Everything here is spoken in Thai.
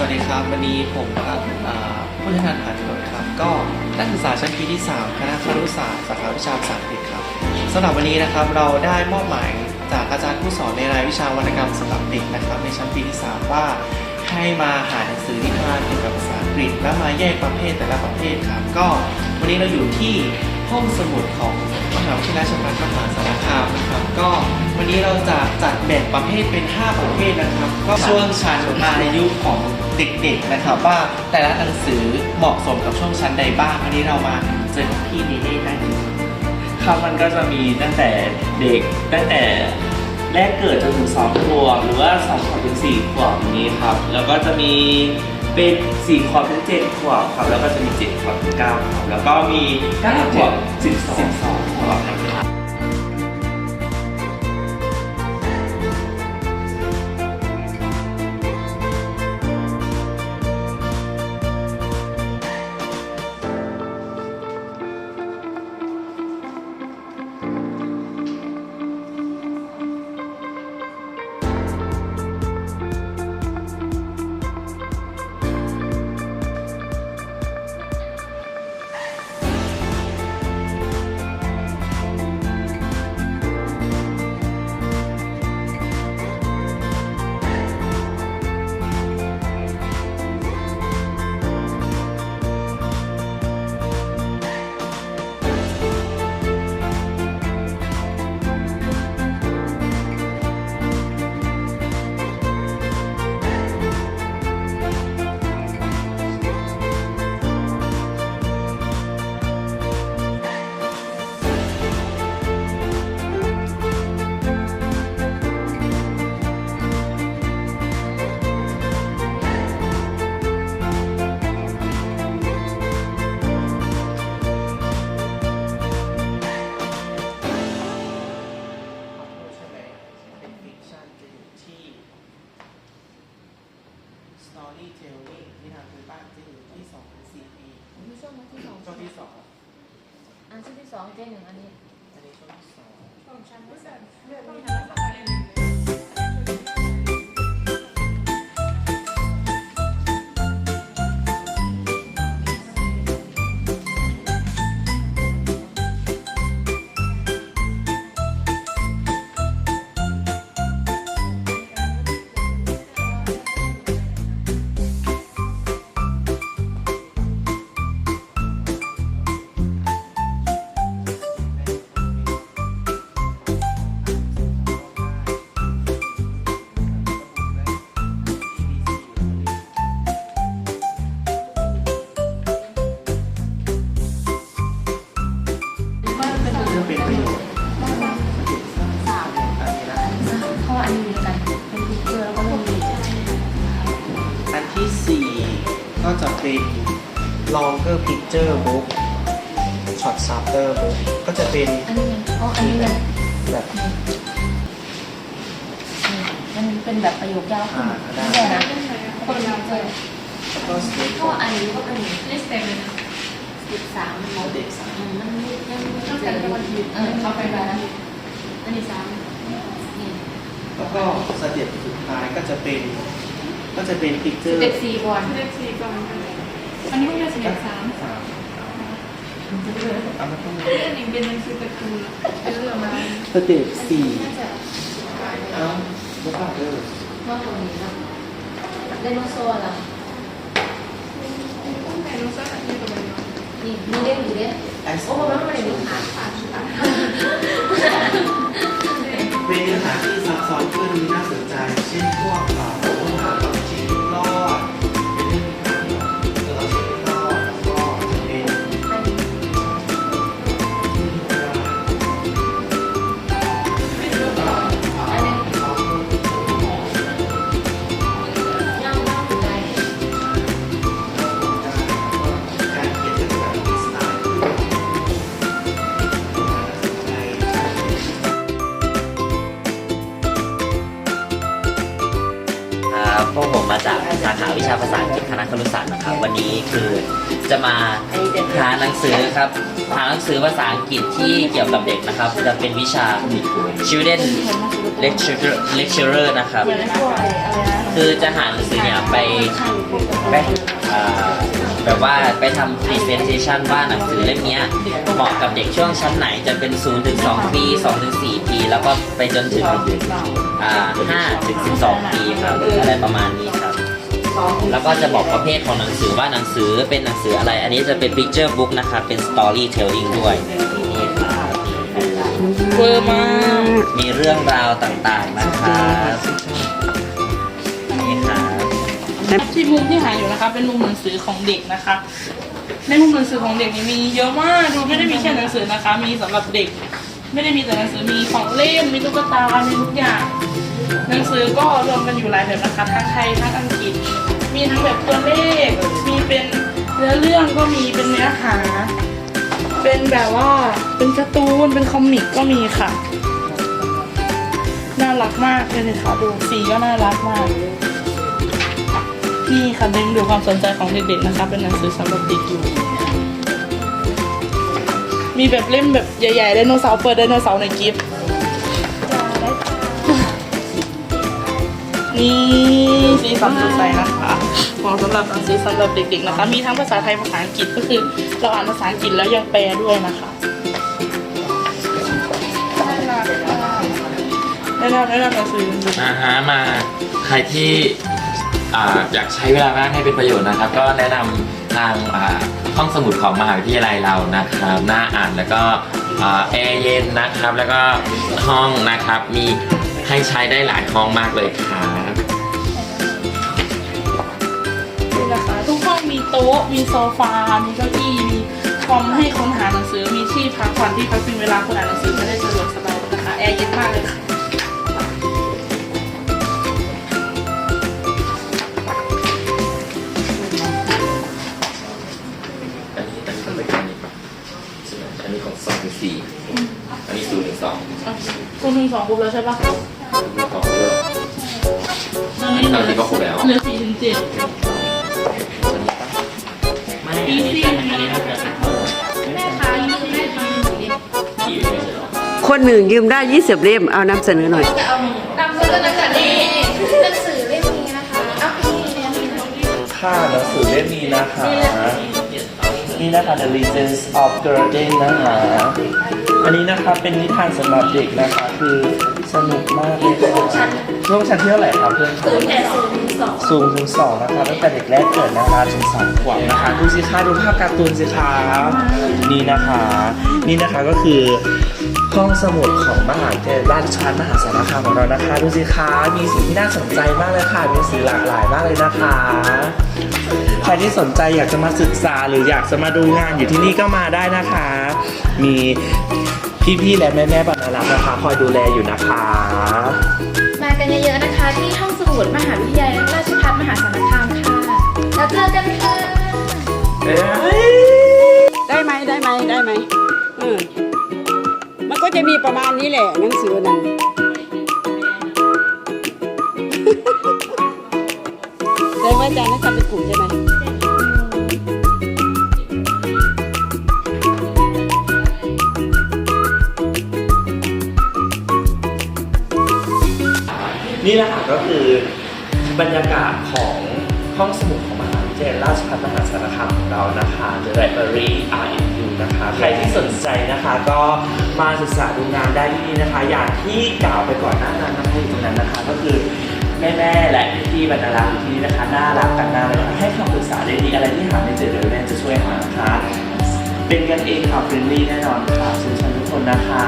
สวัสดีครับ วันนี้ผมครับอ่าผู้ทนานผ่านถนนครับ ก็นักศึกษาชั้นปีที่ 3 คณะครุศาสตร์สาขาวิชาภาษาอังกฤษครับสำหรับวันนี้นะครับเราได้มอบหมายจากอาจารย์ผู้สอนในรายวิชาวรรณกรรมสำหรับเด็กนะครับ ในชั้นปีที่ 3 ว่าให้มาหาหนังสือนิทานเกี่ยวกับภาษาอังกฤษ แล้วมาแยกประเภทแต่ละประเภทครับ ก็วันนี้เราอยู่ที่ ห้องสมุดของมหาวิทยาลัยราชภัฏมหาสารคามนะครับ ก็วันนี้เราจะจัดแบ่งประเภทเป็น 5 ประเภทนะครับ ก็ช่วงชั้นอายุของเด็กๆนะครับ ว่าแต่ละหนังสือเหมาะสมกับช่วงชั้นใดบ้างวันนี้เรามาเจอพี่เนเน่ได้เลยครับมันก็จะมีตั้งแต่เด็กตั้งแต่แรกเกิดจนถึงสองขวบหรือว่าสองขวบถึงสี่ขวบนี้ครับ แล้วก็จะมี เป็นสี่ขวบถึงเจ็ดขวบครับแล้วก็จะมีเจ็ดขวบถึงเก้าขวบแล้วก็มีเก้าขวบสิบสอง ที่สองช่วงที่สองอันช่วงที่สองเจหนึ่งอันนี้ อันนี้ช่วงที่สองจะ เป็น longer picture book short chapter book ก็จะเป็นอันนี้ยังอ๋ออันนี้ยังแบบมันเป็นแบบประโยคยาวขึ้นอ่าได้ไม่ใช่นะคนพิกเจอร์แล้วก็ sketch เพราะว่าอันนี้ก็อันนี้เลสเต็มเลยนะสิบสามมันเด็กสามมันไม่ยังไม่ต้องเจการอจะวันหยุดเออเข้าไปแล้วนะอันนี้สามนี่แล้วก็สเต็ปสุดท้ายก็จะเป็น ก็จะเป็น picture เด็กสี่ก่อนเลขสี่ก่อนอันนี้พวกเราสิบเอ็ดสามสามเอามาต้องที่อันนี้เป็นหนังสือการ์ตูนเป็นเรื่องอะไรสเต็ปสี่น่าจะเอ้าลูกค้าเด้อมากกว่านี้นะไดโนเสาร์ล่ะต้องแต่รู้สึกอันนี้ตัวเองนี่มีเด้งอยู่เด้ไอซ์โอ้มันไม่ได้มีขาขาเป็นเนื้อหาที่ซับซ้อนขึ้นน่าสนใจ เช่นพวกเอ่อ ภาษาอังกฤษคณะครุศาสตร์นะครับ วันนี้คือจะมาหาหนังสือครับหาหนังสือภาษาอังกฤษที่เกี่ยวกับเด็กนะครับ จะเป็นวิชา children lecturer lecturer นะครับ คือจะหาหนังสือเนี่ยไปไปแบบว่าไปทำ presentation ว่าหนังสือเล่มเนี้ยเหมาะกับเด็กช่วงชั้นไหนจะเป็น 0 ถึง 2 ปี 2 ถึง 4 ปี แล้วก็ไปจนถึงอ่า5ถึง 12 ปีครับอะไรประมาณนี้ครับ แล้วก็จะบอกประเภทของหนังสือว่าหนังสือเป็นหนังสืออะไร อันนี้จะเป็น picture book นะครับ เป็น storytelling ด้วยนี่ครับเวอร์มากมีเรื่องราวต่างๆนะครับนี่ครับที่มุมที่หาอยู่นะคะ เป็นมุมหนังสือของเด็กนะคะ ในมุมหนังสือของเด็กนี่มีเยอะมากดูไม่ได้มีแค่หนังสือนะคะ มีสำหรับเด็ก ไม่ได้มีแต่หนังสือมีของเล่นมีตุ๊กตามีทุกอย่างหนังสือก็รวมกันอยู่หลายแบบนะคะทั้งไทยทั้งอังกฤษ มีทั้งแบบตัวเลข มีเป็นเนื้อเรื่องก็มีเป็นเนื้อหา เป็นแบบว่าเป็นการ์ตูนเป็นคอมิกก็มีค่ะ น่ารักมากเลยค่ะดูสีก็น่ารักมาก นี่ค่ะดึงดูความสนใจของเด็กๆนะคะ เป็นหนังสือสำหรับเด็กอยู่ มีแบบเล่มแบบใหญ่ๆไดโนเสาร์เปิดไดโนเสาร์ในกิฟต์ นี่สีสันสดใสนะคะเหมาะสำหรับหนังสือสำหรับเด็กๆนะคะ มีทั้งภาษาไทยภาษาอังกฤษก็คือ เราอ่านภาษาอังกฤษแล้วยังแปลด้วยนะคะน่ารักมากแนะนำแนะนำหนังสือจริงๆนะฮะมาใครที่อ่าอยากใช้เวลาว่างให้เป็นประโยชน์นะครับ ก็แนะนำทางอ่าห้องสมุดของมหาวิทยาลัยเรานะครับหน้าอ่านแล้วก็อ่าแอร์เย็นนะครับ แล้วก็ห้องนะครับมีให้ใช้ได้หลายห้องมากเลยครับ ต๊ะ มีโซฟา มีเก้าอี้ มีคอมให้ค้นหาหนังสือ มีที่พักผ่อนที่พักพิงเวลาคุณอ่านหนังสือไม่ได้สะดวกสบายนะคะ แอร์เย็นมากเลยค่ะอันนี้อันนี้เป็นแบบนี้อันนี้ของสองถึงสี่อันนี้ศูนย์ถึงสองคุณถึงสองครบแล้วใช่ปะของเรื่องตอนนี้ตอนนี้ก็ครบแล้วเหลือสี่ถึงเจ็ดอันนี้ อันนี้น่าจะสิบห้าแม่ค้ายืมได้ทำหนูดิกี่อยู่ไม่ใช่หรอคนหนึ่งยืมได้ 20 เล่ม เอานำเสนอหน่อย จะเอานำเสนอนะคะนี่หนังสือเล่มนี้นะคะเอาพี่เนี่ยนี่นะค่ะหนังสือเล่มนี้นะคะ นี่นะคะ The Legends of Garden นะคะ อันนี้นะคะเป็นนิทานสำหรับเด็กนะคะ คือสนุกมากเลยค่ะช่วงชั้นที่เท่าไหร่ครับเพื่อน ศูนย์แปดศูนย์ถึง สูงถึงสองนะคะตั้งแต่เด็กแรกเกิดนะคะถึงสองขวบนะคะดูสิคะดูภาพการ์ตูนสิคะนี่นะคะ นี่นะคะก็คือห้องสมุดของมหาวิทยาลัยราชภัฏมหาสารคามของเรานะคะ ดูสิคะมีสิ่งที่น่าสนใจมากเลยค่ะ มีสือหลากหลายมากเลยนะคะ ใครที่สนใจอยากจะมาศึกษาหรืออยากจะมาดูงานอยู่ที่นี่ก็มาได้นะคะ มีพี่ๆและแม่ๆบรรลักษ์นะคะ คอยดูแลอยู่นะคะ มากันเยอะๆนะคะที่ห้องสมุดมหาวิทยาลัยรา มหาสารคามค่ะแล้วเจอกันค่ะได้ไหมได้ไหมได้ไหมเออมันก็จะมีประมาณนี้แหละหนังสือนั้นได้ไหมอาจารย์นักทำเป็นกลุ่มใช่ไหมนี่แหละค่ะก็คือ บรรยากาศของห้องสมุดของมหาวิทยาลัยราชภัฏมหาสารคามของเรานะคะ The Library RNU นะคะ ใครที่สนใจนะคะก็มาศึกษาดูงานได้ที่นี่นะคะ อย่างที่กล่าวไปก่อนหน้านั้นนะคะอยู่ตรงนั้นนะคะ ก็คือแม่ๆและพี่ๆบรรดาอยู่ที่นี่นะคะ น่ารักกันมากเลยนะคะให้คำปรึกษาได้ดีอะไรที่หาไม่เจอเดี๋ยวแม่จะช่วยหานะคะเป็นกันเองค่ะเฟรนลี่แน่นอนค่ะเชิญชวนทุกคนนะคะ